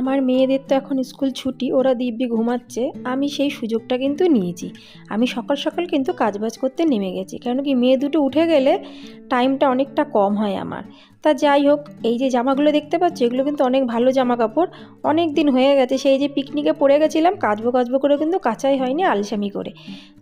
আমার মেয়েদের তো এখন স্কুল ছুটি, ওরা দিব্যি ঘুমাচ্ছে, আমি সেই সুযোগটা কিন্তু নিয়েছি। আমি সকাল সকাল কিন্তু কাজবাজ করতে নেমে গেছি কেন কি মেয়ে দুটো উঠে গেলে টাইমটা অনেকটা কম হয় আমার। তা যাই হোক, এই যে জামাগুলো দেখতে পাচ্ছ, এগুলো কিন্তু অনেক ভালো জামা কাপড় অনেক দিন হয়ে গেছে, সেই যে পিকনিকে পড়ে গেছিলাম, কাচবো কাচবো করে কিন্তু কাচাই হয়নি আলসামি করে।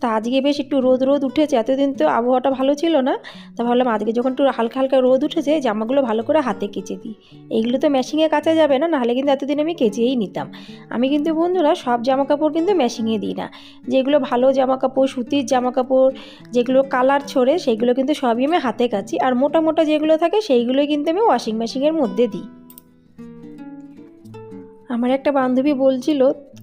তা আজকে বেশ একটু রোদ রোদ উঠেছে, এতদিন তো আবহাওয়াটা ভালো ছিল না। তা ভাবলাম আজকে যখন একটু হালকা হালকা রোদ উঠেছে জামাগুলো ভালো করে হাতে কেচে দিই। এইগুলো তো মেশিনে কাচা যাবে না, নাহলে কিন্তু এতদিন আমি কেচেই নিতাম। আমি কিন্তু বন্ধুরা সব জামা কাপড় কিন্তু মেশিনে দিই না। যেগুলো ভালো জামা কাপড় সুতির জামা কাপড় যেগুলো কালার ছড়ে সেইগুলো কিন্তু সবই আমি হাতে কাচি। আর মোটা মোটা যেগুলো থাকে, সেইগুলোই কিন্তু আমি ওয়াশিং মেশিনের মধ্যে দিই। আমার একটা বান্ধবী বলছিল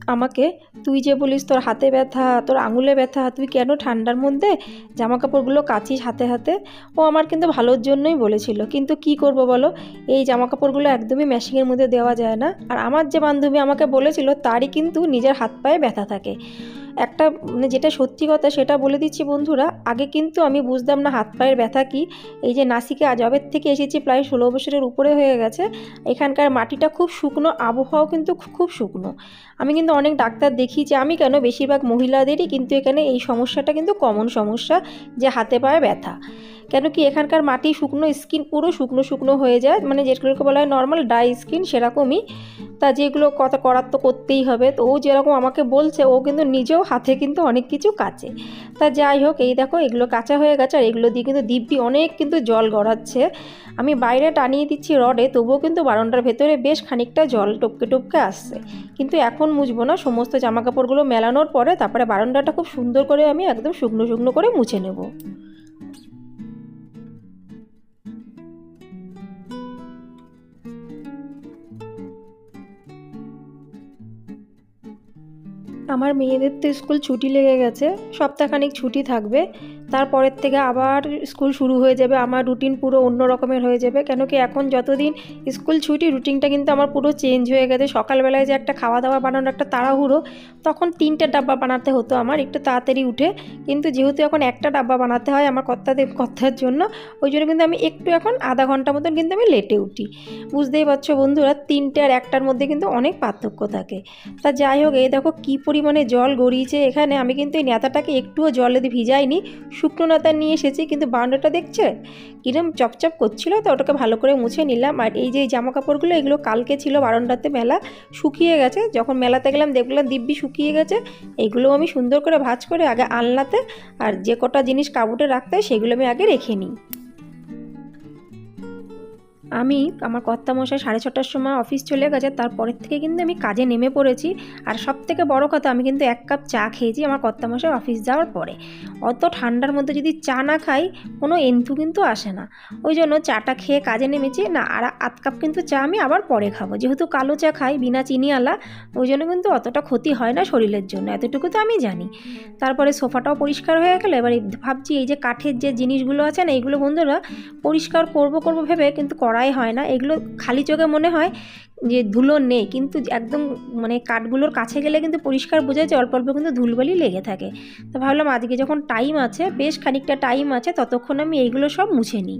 আমাকে, তুই যে বলিস তোর হাতে ব্যথা, তোর আঙুলে ব্যথা, তুই কেন ঠান্ডার মধ্যে জামা কাপড়গুলো কাচিস হাতে হাতে? ও আমার কিন্তু ভালোর জন্যই বলেছিল, কিন্তু কি করব বলো? এই জামা কাপড়গুলো একদমই মেশিনের মধ্যে দেওয়া যায় না। আর আমার যে বান্ধবী আমাকে বলেছিল, তারই কিন্তু নিজের হাত পায়ে ব্যথা থাকে। একটা মানে যেটা সত্যি কথা সেটা বলে দিচ্ছি বন্ধুরা, আগে কিন্তু আমি বুঝতাম না হাত পায়ের ব্যথা কি। এই যে নাসিকে আজবের থেকে এসেছি প্রায় ষোলো বছরের উপরে হয়ে গেছে। এখানকার মাটিটা খুব শুকনো, আবহাওয়াও কিন্তু খুব শুকনো। আমি কিন্তু অনেক ডাক্তার দেখি যে আমি কেন বেশিরভাগ মহিলাদেরই কিন্তু এখানে এই সমস্যাটা কিন্তু কমন সমস্যা যে হাতে পায়ে ব্যথা। কেন কি এখানকার মাটি শুকনো স্কিন পুরো শুকনো শুকনো হয়ে যায়। মানে যেগুলোকে বলা হয় নর্মাল ড্রাই স্কিন সেরকমই। তা যেগুলো কথা করার তো করতেই হবে। তো ও যেরকম আমাকে বলছে, ও কিন্তু নিজেও হাতে কিন্তু অনেক কিছু কাচে। তা যাই হোক, এই দেখো, এগুলো কাঁচা হয়ে গেছে, আর এগুলো দিয়ে কিন্তু দিব্যি অনেক কিন্তু জল গড়াচ্ছে। আমি বাইরে টানিয়ে দিচ্ছি রডে তবুও কিন্তু বারণটার ভেতরে বেশ খানিকটা জল টপকে টপকে আসছে। কিন্তু এখন মুছবো না, সমস্ত জামা কাপড়গুলো মেলানোর পরে তারপরে বারান্দাটা খুব সুন্দর করে আমি একদম শুকনো শুকনো করে মুছে নেব। আমার মেয়েদের তো স্কুল ছুটি লেগে গেছে সপ্তাহখানিক ছুটি থাকবে। তারপরের থেকে আবার স্কুল শুরু হয়ে যাবে, আমার রুটিন পুরো অন্য রকমের হয়ে যাবে। কেন কি এখন যতদিন স্কুল ছুটি রুটিনটা কিন্তু আমার পুরো চেঞ্জ হয়ে গেছে। সকালবেলায় যে একটা খাওয়া দাওয়া বানানোর একটা তাড়াহুড়ো, তখন তিনটে ডাব্বা বানাতে হতো আমার একটু তাড়াতাড়ি উঠে। কিন্তু যেহেতু এখন একটা ডাব্বা বানাতে হয় আমার কর্তাদের কর্তার জন্য, ওই জন্য কিন্তু আমি একটু এখন আধা ঘণ্টা মতন কিন্তু আমি লেটে উঠি। বুঝতেই পারছ বন্ধুরা, তিনটে আর একটার মধ্যে কিন্তু অনেক পার্থক্য থাকে। তা যাই হোক, এই দেখো কী পরিমাণে জল গড়িয়েছে এখানে। আমি কিন্তু এই নেতাটাকে একটুও জলে ভিজাইনি শুকনো নেতা নিয়ে এসেছি, কিন্তু বারান্দাটা দেখছে কিরম চপচপ করছিল, তো ওটাকে ভালো করে মুছে নিলাম। আর এই যে জামা কাপড়গুলো এগুলো কালকে ছিল বারান্দাতে মেলা, শুকিয়ে গেছে। যখন মেলাতে গেলাম, দেখলাম দিব্যি শুকিয়ে গেছে। এগুলো আমি সুন্দর করে ভাজ করে আগে আলনাতে, আর যে কটা জিনিস কাবুটে রাখতে হয়, সেগুলো আমি আগে রেখে নিই। আমি আমার কর্তামশাই সাড়ে ছটার সময় অফিস চলে গেছে, তারপরের থেকে কিন্তু আমি কাজে নেমে পড়েছি। আর সব থেকে বড়ো কথা, আমি কিন্তু এক কাপ চা খেয়েছি আমার কর্তামশাই অফিস যাওয়ার পরে। অত ঠান্ডার মধ্যে যদি চা না খাই, কোনো এন্থু কিন্তু আসে না। ওই জন্য চাটা খেয়ে কাজে নেমেছি, না, আর আধ কাপ কিন্তু চা আমি আবার পরে খাব। যেহেতু কালো চা খাই, বিনা চিনিওয়ালা, ওই জন্য কিন্তু অতটা ক্ষতি হয় না শরীরের জন্য, এতটুকু তো আমি জানি। তারপরে সোফাটাও পরিষ্কার হয়ে গেলো, এবার ভাবছি এই যে কাঠের যে জিনিসগুলো আছে না, এইগুলো বন্ধুরা পরিষ্কার করব করব ভেবে কিন্তু করাই হয় না। এগুলো খালি চোখে মনে হয় যে ধুলো নেই, কিন্তু একদম মানে কাঠগুলোর কাছে গেলে কিন্তু পরিষ্কার বোঝা যায় অল্প অল্প কিন্তু ধুলবালি লেগে থাকে। তো ভাবলাম আজকে যখন টাইম আছে, বেশ খানিকটা টাইম আছে, ততক্ষণ আমি এইগুলো সব মুছে নিই।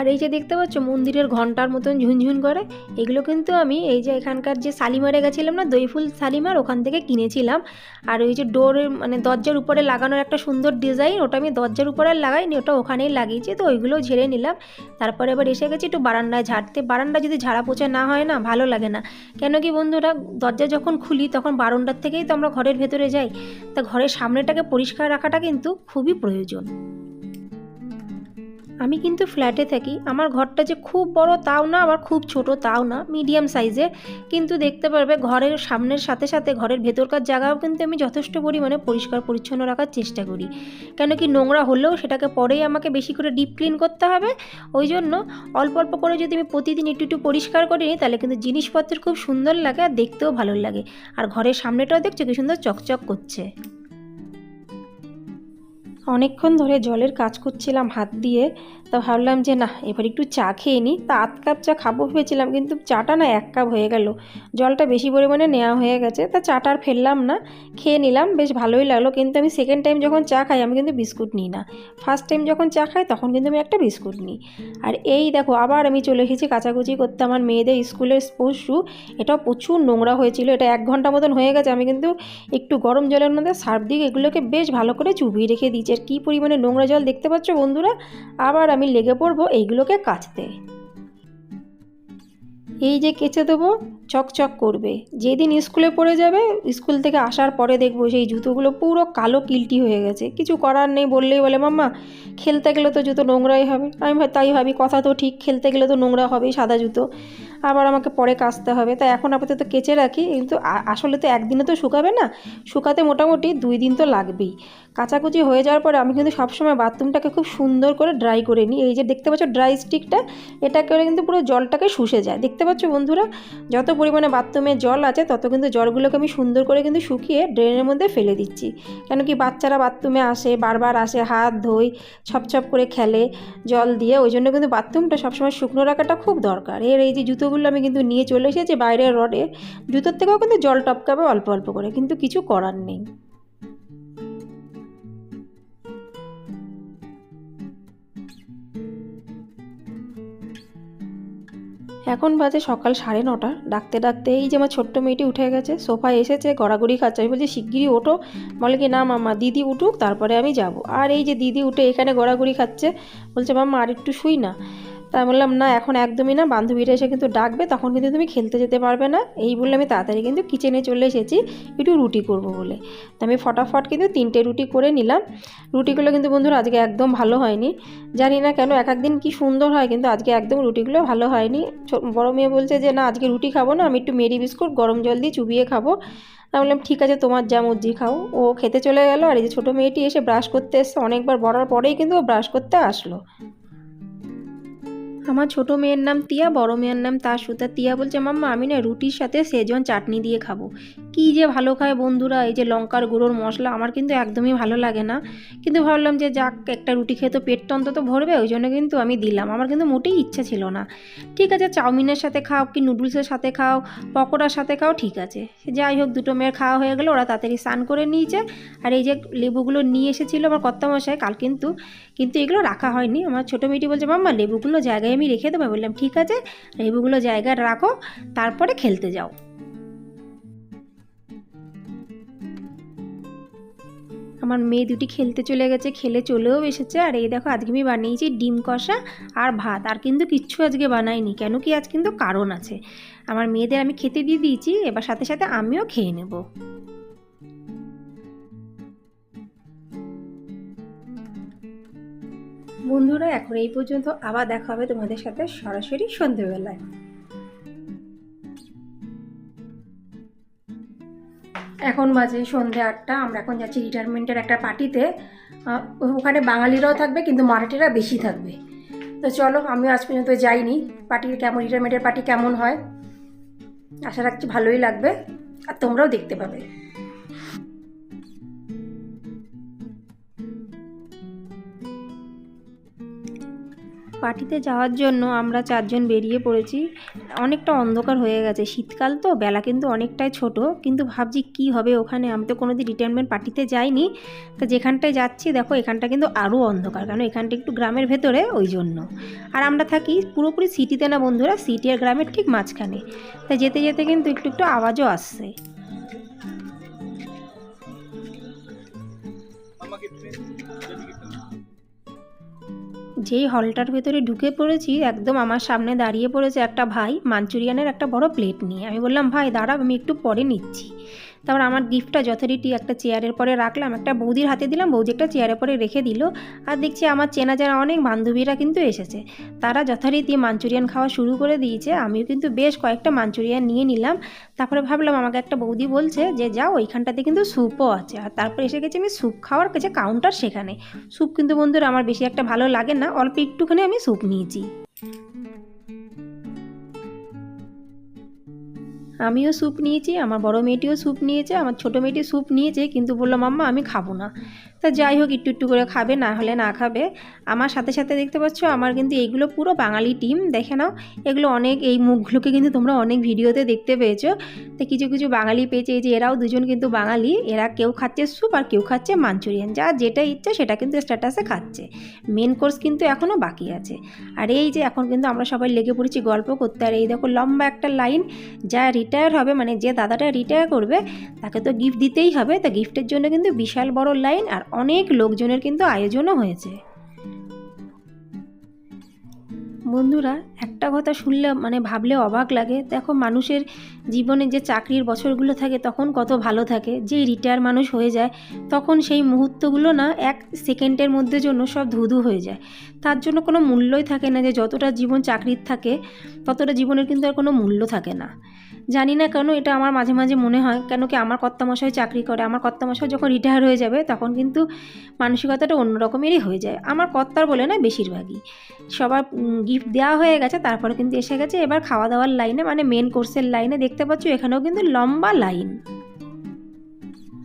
আর এই যে দেখতে পাচ্ছ, মন্দিরের ঘণ্টার মতন ঝুনঝুন করে, এগুলো কিন্তু আমি এই যে এখানকার যে শালিমারে গেছিলাম না, দইফুল শালিমার, ওখান থেকে কিনেছিলাম। আর ওই যে ডোরের মানে দরজার উপরে লাগানোর একটা সুন্দর ডিজাইন, ওটা আমি দরজার উপরে লাগাইনি, ওটা ওখানেই লাগিয়েছি, তো ওইগুলো ঝেড়ে নিলাম। তারপরে এবার এসে গেছি একটু বারান্দায় ঝাড়তে। বারান্দা যদি ঝাড়া পোছা না হয় না, ভালো লাগে না। কেন কি বন্ধুরা, দরজা যখন খুলি, তখন বারান্দার থেকেই তো আমরা ঘরের ভেতরে যাই। তা ঘরের সামনেটাকে পরিষ্কার রাখাটা কিন্তু খুবই প্রয়োজন। আমি কিন্তু ফ্ল্যাটে থাকি। আমার ঘরটা যে খুব বড় তাও না, আবার খুব ছোট তাও না মিডিয়াম সাইজের কিন্তু দেখতে পারবে ঘরের সামনের সাথে সাথে ঘরের ভেতরকার জায়গাও কিন্তু আমি যথেষ্ট পরিমাণে পরিষ্কার, পরিচ্ছন্ন রাখার চেষ্টা করি। কেন কি নোংরা হলেও সেটাকে পরেই আমাকে বেশি করে ডিপ ক্লিন করতে হবে। ওই জন্য অল্প অল্প করে যদি আমি প্রতিদিন একটু একটু পরিষ্কার করে নিই, তাহলে কিন্তু জিনিসপত্র খুব সুন্দর লাগে আর দেখতেও ভালো লাগে। আর ঘরের সামনেটাও দেখছ কি সুন্দর চকচক করছে। অনেকক্ষণ ধরে জলের কাজ করছিলাম, হাত দিয়ে। তা ভাবলাম যে না এবার একটু চা খেয়ে নিই তা আধ কাপ চা খাব ভেবেছিলাম, কিন্তু চাটা না এক কাপ হয়ে গেল। জলটা বেশি পরিমাণে নেওয়া হয়ে গেছে, তা চাটা আর ফেললাম না। খেয়ে নিলাম, বেশ ভালোই লাগল। কিন্তু আমি সেকেন্ড টাইম যখন চা খাই, আমি কিন্তু বিস্কুট নিই না। ফার্স্ট টাইম যখন চা খাই, তখন কিন্তু আমি একটা বিস্কুট নিই। আর এই দেখো, আবার আমি চলে এসেছি কাচাকুচি করতে। আমার মেয়েদের স্কুলের স্পোর্টস শু এটাও প্রচুর নোংরা হয়েছিল। এটা এক ঘণ্টা মতন হয়ে গেছে। আমি কিন্তু একটু গরম জলের মধ্যে সার্ফ দিয়ে এগুলোকে বেশ ভালো করে চুবিয়ে রেখে দিয়েছি। আর কী পরিমাণে নোংরা জল দেখতে পাচ্ছ বন্ধুরা? আবার আমি লেগে পড়ব এইগুলোকে কাচতে। এই যে কেচে দেবো, চকচক করবে। যেদিন স্কুলে পড়ে যাবে, স্কুল থেকে আসার পরে দেখব সেই জুতোগুলো পুরো কালো কিলটি হয়ে গেছে। কিছু করার নেই, বললেই বলে, মাম্মা, খেলতে গেলে তো জুতো নোংরাই হবে। আমি তাই ভাবি, কথা তো ঠিক, খেলতে গেলে তো নোংরা হবেই, সাদা জুতো। আবার আমাকে পরে কাচতে হবে। তাই এখন আপাতত কেচে রাখি, কিন্তু আসলে তো একদিনে তো শুকাবে না। শুকাতে মোটামুটি দুই দিন তো লাগবেই। কাচাকুচি হয়ে যাওয়ার পরে আমি কিন্তু সবসময় বাথরুমটাকে খুব সুন্দর করে ড্রাই করে নিই। এই যে দেখতে পাচ্ছ ড্রাই স্টিকটা, এটা করে কিন্তু পুরো জলটাকে শুষে যায়। দেখতে পাচ্ছ বন্ধুরা? যত পরিমাণে বাথরুমে জল আছে, তত কিন্তু জলগুলোকে আমি সুন্দর করে কিন্তু শুকিয়ে ড্রেনের মধ্যে ফেলে দিচ্ছি। কেন কি বাচ্চারা বাথরুমে আসে, বারবার আসে, হাত ধোয়, ছপছপ করে খেলে, জল দিয়ে, ওই জন্য কিন্তু বাথরুমটা সবসময় শুকনো রাখাটা খুব দরকার। এর এই যে জুতোগুলো আমি কিন্তু নিয়ে চলে এসেছি বাইরের রডে, জুতোর থেকেও কিন্তু জল টপকাবে অল্প অল্প করে, কিন্তু কিছু করার নেই। এখন বাজে সকাল সাড়ে নটা। ডাকতে ডাকতে এই যে আমার ছোট্ট মেয়েটি উঠে গেছে, সোফায় এসেছে, গড়াগড়ি খাচ্ছে। আমি বলছি, শিগগিরই ওঠো। বলে কি, না মামা, দিদি উঠুক, তারপরে আমি যাব। আর এই যে দিদি উঠে এখানে গড়াগড়ি খাচ্ছে, বলছে মামা আর একটু শুই না। তাই বললাম, না, এখন একদমই না। বান্ধবীরা এসে কিন্তু ডাকবে, তখন কিন্তু তুমি খেলতে যেতে পারবে না। এই বলে আমি তাড়াতাড়ি কিন্তু কিচেনে চলে এসেছি, একটু রুটি করব বলে। তো আমি ফটাফট কিন্তু তিনটে রুটি করে নিলাম। রুটিগুলো কিন্তু বন্ধুরা আজকে একদম ভালো হয়নি। জানি না কেন, এক একদিন কি সুন্দর হয়, কিন্তু আজকে একদম রুটিগুলো ভালো হয়নি। বড় মেয়ে বলছে যে, না, আজকে রুটি খাব না, আমি একটু মেরি বিস্কুট, গরম জল দিয়ে চুবিয়ে খাব। আমি বললাম, ঠিক আছে, তোমার যা মর্জি খাও। ও খেতে চলে গেল, আর এই যে ছোটো মেয়েটি এসে ব্রাশ করতে এসছে, অনেকবার বলার পরেই কিন্তু ও ব্রাশ করতে আসলো। আমার ছোট মেয়ের নাম তিয়া, বড় মেয়ের নাম তাসু। তা তিয়া বলছে, মাম্মা, আমি না রুটির সাথে সেজন চাটনি দিয়ে খাব। কি যে ভালো খায় বন্ধুরা, এই যে লঙ্কার গুঁড়োর মশলা, আমার কিন্তু একদমই ভালো লাগে না। কিন্তু ভাবলাম যে যাক, একটা রুটি খেয়ে তো পেটটা অন্তত ভরবে, ওই জন্য কিন্তু আমি দিলাম। আমার কিন্তু মোটেই ইচ্ছা ছিল না। ঠিক আছে, চাউমিনের সাথে খাও কি নুডলসের সাথে খাও, পকোড়ার সাথে খাও, ঠিক আছে। যাই হোক, দুটো মেয়ের খাওয়া হয়ে গেলো, ওরা তাড়াতাড়ি স্নান করে নিয়েছে। আর এই যে লেবুগুলো নিয়ে এসেছিল আমার কর্তামশাই, কাল কিন্তু কিন্তু এগুলো রাখা হয়নি। আমার ছোটো মেয়েটি বলছে, মাম্মা, লেবুগুলো জায়গায় আমি রেখে দেবো। বললাম, ঠিক আছে, লেবুগুলো জায়গায় রাখো, তারপরে খেলতে যাও। আমার মেয়ে দুটি খেলতে চলে গেছে, খেলে চলেও এসেছে। আর এই দেখো, আজকে আমি বানিয়েছি ডিম কষা আর ভাত। আর কিন্তু কিচ্ছু আজকে বানাইনি, কেন কি আজ কিন্তু কারণ আছে। আমার মেয়েদের আমি খেতে দিয়ে দিয়েছি, এবার সাথে সাথে আমিও খেয়ে নেব। বন্ধুরা, এখন এই পর্যন্ত আবার দেখা হবে তোমাদের সাথে সরাসরি সন্ধেবেলায়। এখন বাজে সন্ধে আটটা, আমরা এখন যাচ্ছি রিটায়ারমেন্টের একটা পার্টিতে ওখানে বাঙালিরাও থাকবে, কিন্তু মারাঠিরা বেশি থাকবে। তো চলো আমি আজ পর্যন্ত যাইনি। পার্টির কেমন রিটায়ারমেন্টের পার্টি কেমন হয়? আশা রাখছি ভালোই লাগবে, আর তোমরাও দেখতে পাবে। পার্টিতে যাওয়ার জন্য আমরা চারজন বেরিয়ে পড়েছি। অনেকটা অন্ধকার হয়ে গেছে। শীতকাল তো, বেলা কিন্তু অনেকটাই ছোট। কিন্তু ভাবছি কি হবে ওখানে? আমি তো কোনোদিন রিটায়ারমেন্ট পার্টিতে যাইনি। তো যেখানটায় যাচ্ছি, দেখো, এখানটা কিন্তু আরও অন্ধকার। কারণ এখানটা একটু গ্রামের ভেতরে, ওই জন্য। আর আমরা থাকি পুরোপুরি সিটিতে না বন্ধুরা? সিটি আর গ্রামের ঠিক মাঝখানে। তাই যেতে যেতে কিন্তু একটু একটু আওয়াজও আসছে। যেই হলটার ভেতরে ঢুকে পড়েছি, একদম আমার সামনে দাঁড়িয়ে পড়েছে একটা ভাই, মাঞ্চুরিয়ানের একটা বড় প্লেট নিয়ে। আমি বললাম, ভাই দাঁড়া আমি একটু পরে নিচ্ছি। তারপর আমার গিফটটা যথারীতি একটা চেয়ারের পরে রাখলাম, একটা বৌদির হাতে দিলাম, বৌদি একটা চেয়ারের পরে রেখে দিল। আর দেখছি আমার চেনা যারা অনেক বান্ধবীরা কিন্তু এসেছে। তারা যথারীতি মাঞ্চুরিয়ান খাওয়া শুরু করে দিয়েছে। আমিও কিন্তু বেশ কয়েকটা মাঞ্চুরিয়ান নিয়ে নিলাম। তারপরে ভাবলাম আমাকে একটা বৌদি বলছে যে, যাও ওইখানটাতে কিন্তু স্যুপও আছে। আর তারপরে এসে গেছি আমি স্যুপ খাওয়ার কাছে কাউন্টার সেখানে। স্যুপ কিন্তু বন্ধুরা আমার বেশি একটা ভালো লাগে না, অল্প একটুখানি আমি স্যুপ নিয়েছি। আমিও স্যুপ নিয়েছি, আমার বড় মেয়েটিও স্যুপ নিয়েছে, আমার ছোটো মেয়েটি স্যুপ নিয়েছে, কিন্তু বলল, মাম্মা, আমি খাব না। তা যাই হোক, একটু একটু করে খাবে, না হলে না খাবে। আমার সাথে সাথে দেখতে পাচ্ছ, আমার কিন্তু এইগুলো পুরো বাঙালি টিম, দেখে নাও। এগুলো অনেক, এই মুখগুলোকে কিন্তু তোমরা অনেক ভিডিওতে দেখতে পেয়েছ। তো কিছু কিছু বাঙালি পেয়েছে, এই যে এরাও দুজন কিন্তু বাঙালি। এরা কেউ খাচ্ছে স্যুপ আর কেউ খাচ্ছে মাঞ্চুরিয়ান। যা যেটা ইচ্ছা, সেটা কিন্তু স্ট্যাটাসে খাচ্ছে। মেন কোর্স কিন্তু এখনও বাকি আছে। আর এই যে এখন কিন্তু আমরা সবাই লেগে পড়েছি গল্প করতে। আর এই দেখো, লম্বা একটা লাইন, যা রিটায়ার হবে মানে যে দাদাটা রিটায়ার করবে, তাকে তো গিফট দিতেই হবে। তা গিফটের জন্য কিন্তু বিশাল বড় লাইন আর অনেক লোকজনের কিন্তু আয়োজনও হয়েছে। বন্ধুরা, একটা কথা শুনলে মানে ভাবলে অবাক লাগে। দেখো, মানুষের জীবনে যে চাকরির বছরগুলো থাকে, তখন কত ভালো থাকে। যেই রিটায়ার মানুষ হয়ে যায়, তখন সেই মুহূর্তগুলো না, এক সেকেন্ডের মধ্যে জন্য সব ধুধু হয়ে যায়। তার জন্য কোনো মূল্যই থাকে না যে, যতটা জীবন চাকরির থাকে, ততটা জীবনের কিন্তু আর কোনো মূল্য থাকে না। জানি না কেন এটা আমার মাঝে মাঝে মনে হয়, কেন কি আমার কর্তামশাই চাকরি করে। আমার কর্তামশাই যখন রিটায়ার হয়ে যাবে, তখন কিন্তু মানসিকতাটা অন্য রকমেরই হয়ে যায়। আমার কর্তার বলে না বেশিরভাগই। সবার গিফট দেওয়া হয়ে গেছে, তারপরে কিন্তু এসে গেছে। এবার খাওয়া দাওয়ার লাইনে মানে মেন কোর্সের লাইনে দেখতে পাচ্ছ, এখানেও কিন্তু লম্বা লাইন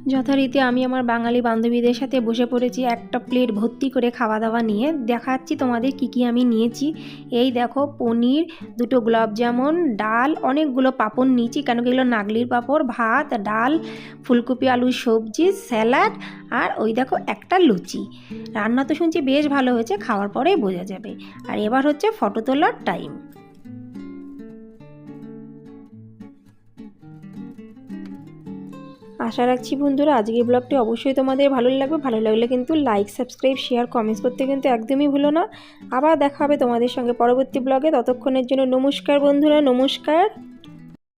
যথারীতি আমি আমার বাঙালি বান্ধবীদের সাথে বসে পড়েছি, একটা প্লেট ভর্তি করে খাওয়া দাওয়া নিয়ে। দেখাচ্ছি তোমাদের কি কি আমি নিয়েছি। এই দেখো, পনির, দুটো গোলাপ জামুন, ডাল, অনেকগুলো পাপড় নিয়েছি, কেন কি এগুলো নাগলির পাপড়, ভাত, ডাল, ফুলকপি, আলুর সবজি, স্যালাড আর ওই দেখো একটা লুচি। রান্না তো শুনছি বেশ ভালো হয়েছে, খাওয়ার পরেই বোঝা যাবে। আর এবার হচ্ছে ফটো তোলার টাইম। আশা রাখছি বন্ধুরা, আজকের ব্লগটি অবশ্যই তোমাদের ভালো লাগবে। ভালো লাগলে কিন্তু লাইক সাবস্ক্রাইব শেয়ার কমেন্টস করতে কিন্তু একদমই ভুলো না। আবার দেখা হবে তোমাদের সঙ্গে পরবর্তী ব্লগে ততক্ষণের জন্য নমস্কার বন্ধুরা, নমস্কার।